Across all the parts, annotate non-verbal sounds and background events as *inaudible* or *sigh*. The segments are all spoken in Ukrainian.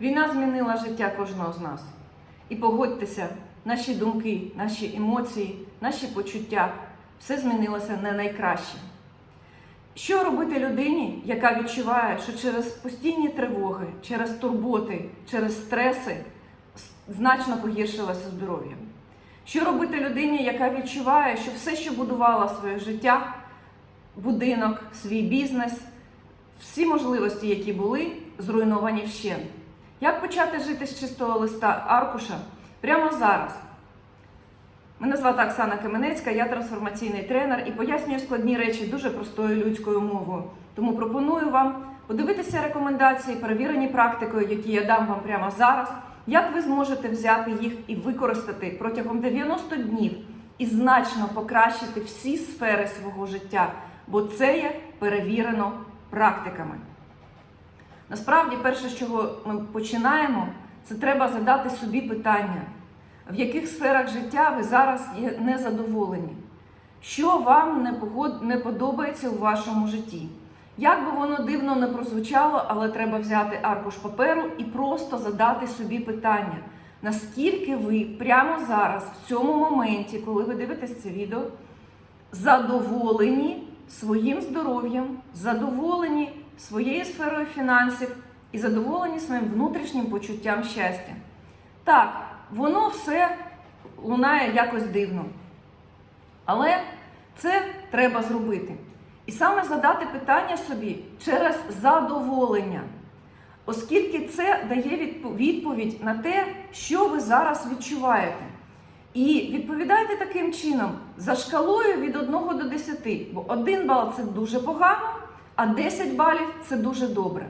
Війна змінила життя кожного з нас. І погодьтеся, наші думки, наші емоції, наші почуття все змінилося не найкраще. Що робити людині, яка відчуває, що через постійні тривоги, через турботи, через стреси значно погіршилося здоров'я? Що робити людині, яка відчуває, що все, що будувала своє життя, будинок, свій бізнес, всі можливості, які були, зруйновані вщент? Як почати жити з чистого листа аркуша прямо зараз? Мене звати Оксана Каменецька, я трансформаційний тренер і пояснюю складні речі дуже простою людською мовою. Тому пропоную вам подивитися рекомендації, перевірені практикою, які я дам вам прямо зараз, як ви зможете взяти їх і використати протягом 90 днів і значно покращити всі сфери свого життя, бо це є перевірено практиками. Насправді, перше, з чого ми починаємо, це треба задати собі питання, в яких сферах життя ви зараз є незадоволені, що вам не, подобається у вашому житті. Як би воно дивно не прозвучало, але треба взяти аркуш паперу і просто задати собі питання, наскільки ви прямо зараз, в цьому моменті, коли ви дивитесь це відео, задоволені своїм здоров'ям, задоволені своєю сферою фінансів і задоволені своїм внутрішнім почуттям щастя. Так, воно все лунає якось дивно. Але це треба зробити. І саме задати питання собі через задоволення, оскільки це дає відповідь на те, що ви зараз відчуваєте. І відповідайте таким чином за шкалою від 1 до 10, бо 1 бал це дуже погано, а 10 балів це дуже добре.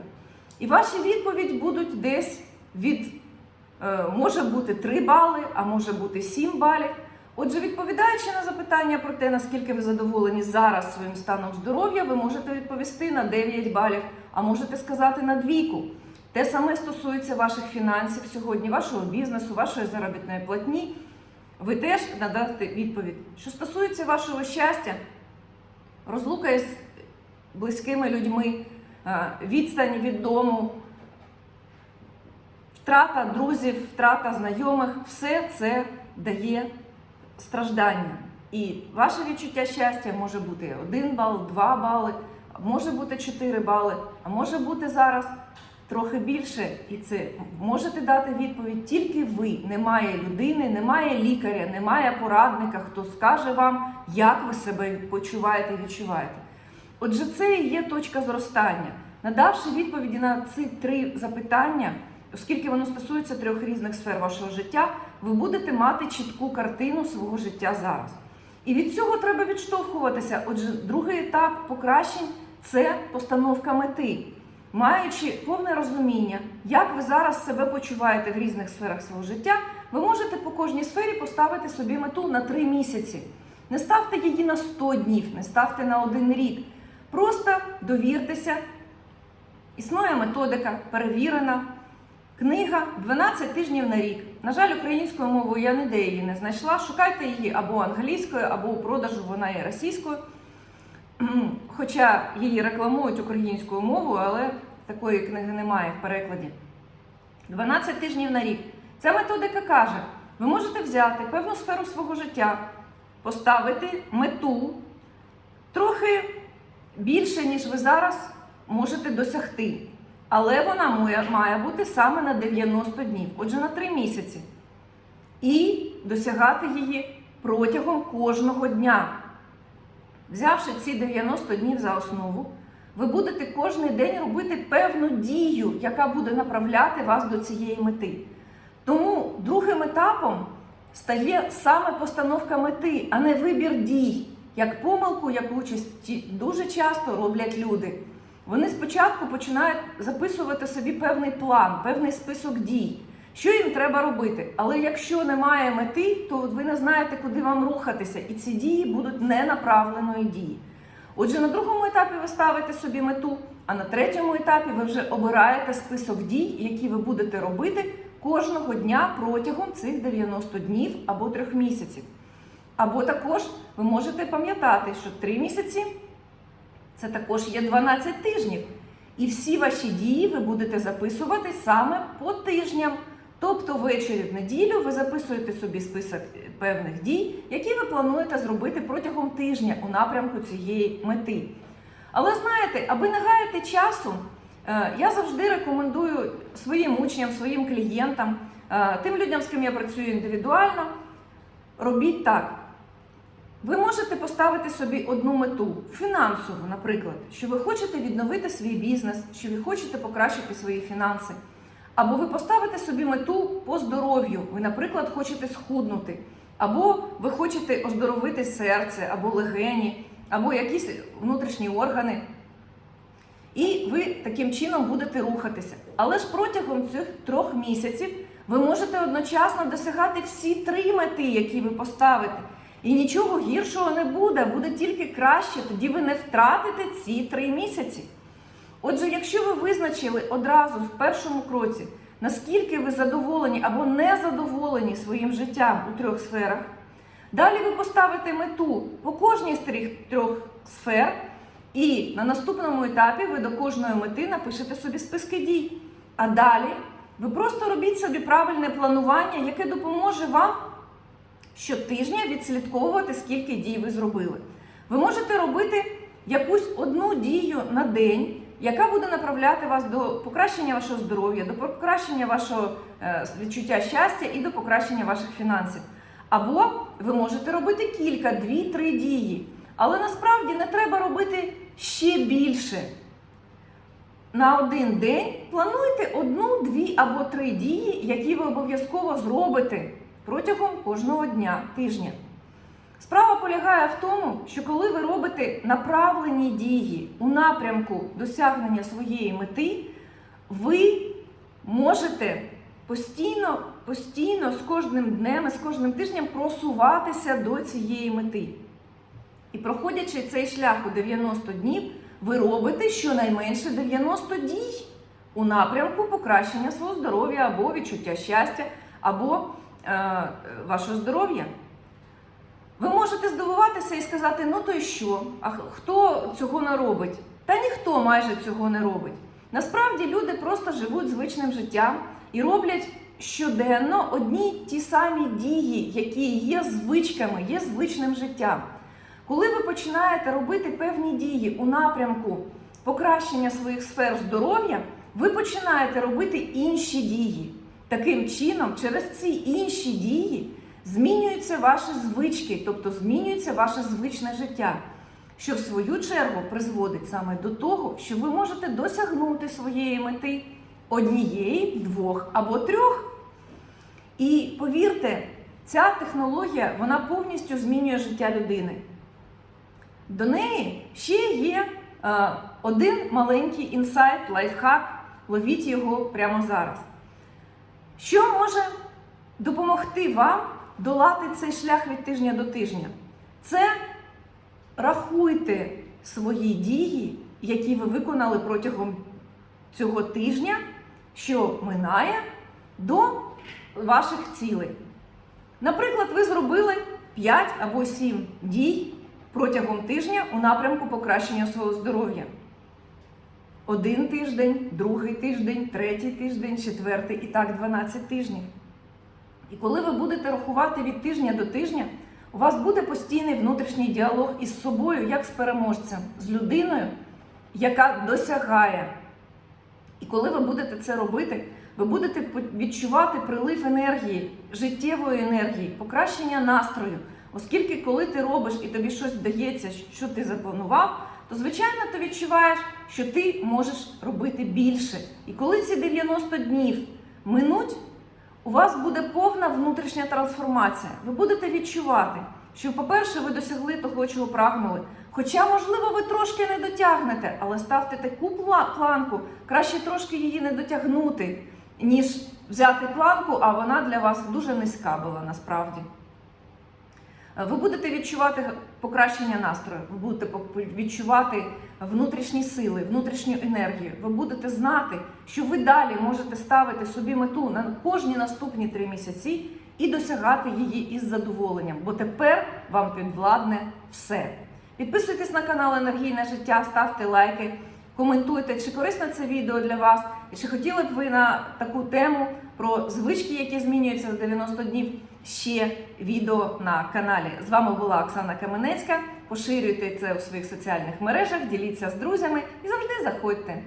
І ваші відповіді будуть десь від е, може бути 3 бали, а може бути 7 балів. Отже, відповідаючи на запитання про те, наскільки ви задоволені зараз своїм станом здоров'я, ви можете відповісти на 9 балів, а можете сказати на двійку. Те саме стосується ваших фінансів сьогодні, вашого бізнесу, вашої заробітної платні. Ви теж надасте відповідь. Що стосується вашого щастя, розлука із близькими людьми, е, відстань від дому, втрата друзів, втрата знайомих, все це дає страждання. І ваше відчуття щастя може бути 1 бал, 2 бали, може бути 4 бали, а може бути зараз трохи більше. І це можете дати відповідь тільки ви. Немає людини, немає лікаря, немає порадника, хто скаже вам, як ви себе почуваєте і відчуваєте. Отже, це і є точка зростання. Надавши відповіді на ці три запитання, оскільки воно стосується трьох різних сфер вашого життя, ви будете мати чітку картину свого життя зараз. І від цього треба відштовхуватися. Отже, другий етап покращень це постановка мети. Маючи повне розуміння, як ви зараз себе почуваєте в різних сферах свого життя, ви можете по кожній сфері поставити собі мету на 3 місяці. Не ставте її на 100 днів, не ставте на один рік. Просто довіртеся. Існує методика, перевірена. Книга 12 тижнів на рік. На жаль, українською мовою я ніде її не знайшла. Шукайте її або англійською, або у продажу вона є російською. *clears throat* Хоча її рекламують українською мовою, але такої книги немає в перекладі. 12 тижнів на рік. Ця методика каже: ви можете взяти певну сферу свого життя, поставити мету трохи більше, ніж ви зараз можете досягти. Але вона має бути саме на 90 днів, отже, на 3 місяці. І досягати її протягом кожного дня. Взявши ці 90 днів за основу, ви будете кожен день робити певну дію, яка буде направляти вас до цієї мети. Тому другим етапом стає саме постановка мети, а не вибір дій, як помилку, яку часті- дуже часто роблять люди. Вони спочатку починають записувати собі певний план, певний список дій, що їм треба робити. Але якщо немає мети, то ви не знаєте, куди вам рухатися, і ці дії будуть ненаправленої дії. Отже, на другому етапі ви ставите собі мету, а на третьому етапі ви вже обираєте список дій, які ви будете робити кожного дня протягом цих 90 днів або трьох місяців. Або також ви можете пам'ятати, що 3 місяці це також є 12 тижнів. І всі ваші дії ви будете записувати саме по тижням. Тобто ввечері в неділю ви записуєте собі список певних дій, які ви плануєте зробити протягом тижня у напрямку цієї мети. Але знаєте, аби не гаяти часу, е, я завжди рекомендую своїм учням, своїм клієнтам, е, тим людям, з ким я працюю індивідуально, робіть так. Ви можете поставити собі одну мету фінансову, наприклад, що ви хочете відновити свій бізнес, що ви хочете покращити свої фінанси. Або ви поставите собі мету по здоров'ю. Ви, наприклад, хочете схуднути, або ви хочете оздоровити серце, або легені, або якісь внутрішні органи. І ви таким чином будете рухатися. Але ж протягом цих трьох місяців ви можете одночасно досягати всі три мети, які ви поставите. І нічого гіршого не буде, буде тільки краще, тоді ви не втратите ці три місяці. Отже, якщо ви визначили одразу в першому кроці, наскільки ви задоволені або не задоволені своїм життям у трьох сферах, далі ви поставите мету по кожній з трьох, сфер, і на наступному етапі ви до кожної мети напишете собі списки дій. А далі ви просто робіть собі правильне планування, яке допоможе вам щотижня відслідковувати, скільки дій ви зробили. Ви можете робити якусь одну дію на день, яка буде направляти вас до покращення вашого здоров'я, до покращення вашого е, відчуття щастя і до покращення ваших фінансів. Або ви можете робити кілька, дві-три дії. Але насправді не треба робити ще більше. На один день плануйте одну, дві або три дії, які ви обов'язково зробите протягом кожного дня, тижня. Справа полягає в тому, що коли ви робите направлені дії у напрямку досягнення своєї мети, ви можете постійно, постійно з кожним днем і з кожним тижнем просуватися до цієї мети. І проходячи цей шлях у 90 днів, ви робите щонайменше 90 дій у напрямку покращення свого здоров'я або відчуття щастя, або вашого здоров'я. Ви можете здивуватися і сказати, ну то й що? А хто цього не робить? Та ніхто майже цього не робить. Насправді люди просто живуть звичним життям і роблять щоденно одні ті самі дії, які є звичками, є звичним життям. Коли ви починаєте робити певні дії у напрямку покращення своїх сфер здоров'я, ви починаєте робити інші дії. Таким чином, через ці інші дії змінюються ваші звички, тобто змінюється ваше звичне життя, що в свою чергу призводить саме до того, що ви можете досягнути своєї мети однієї, двох або трьох. І повірте, ця технологія вона повністю змінює життя людини. До неї ще є е, один маленький інсайт, лайфхак. Ловіть його прямо зараз. Що може допомогти вам долати цей шлях від тижня до тижня? Це рахуйте свої дії, які ви виконали протягом цього тижня, що минає, до ваших цілей. Наприклад, ви зробили 5 або 7 дій протягом тижня у напрямку покращення свого здоров'я. Один тиждень, другий тиждень, третій тиждень, четвертий і так 12 тижнів. І коли ви будете рахувати від тижня до тижня, у вас буде постійний внутрішній діалог із собою, як з переможцем, з людиною, яка досягає. І коли ви будете це робити, ви будете відчувати прилив енергії, життєвої енергії, покращення настрою. Оскільки, коли ти робиш і тобі щось вдається, що ти запланував, то звичайно ти відчуваєш, що ти можеш робити більше. І коли ці 90 днів минуть, у вас буде повна внутрішня трансформація. Ви будете відчувати, що, по-перше, ви досягли того, чого прагнули. Хоча, можливо, ви трошки не дотягнете, але ставте таку планку, краще трошки її не дотягнути, ніж взяти планку, а вона для вас дуже низька була насправді. Ви будете відчувати покращення настрою, ви будете відчувати внутрішні сили, внутрішню енергію. Ви будете знати, що ви далі можете ставити собі мету на кожні наступні три місяці і досягати її із задоволенням, бо тепер вам підвладне все. Підписуйтесь на канал Енергійне життя, ставте лайки, Коментуйте, чи корисне це відео для вас, і чи хотіли б ви на таку тему про звички, які змінюються за 90 днів, ще відео на каналі. З вами була Оксана Каменецька. Поширюйте це у своїх соціальних мережах, діліться з друзями і завжди заходьте.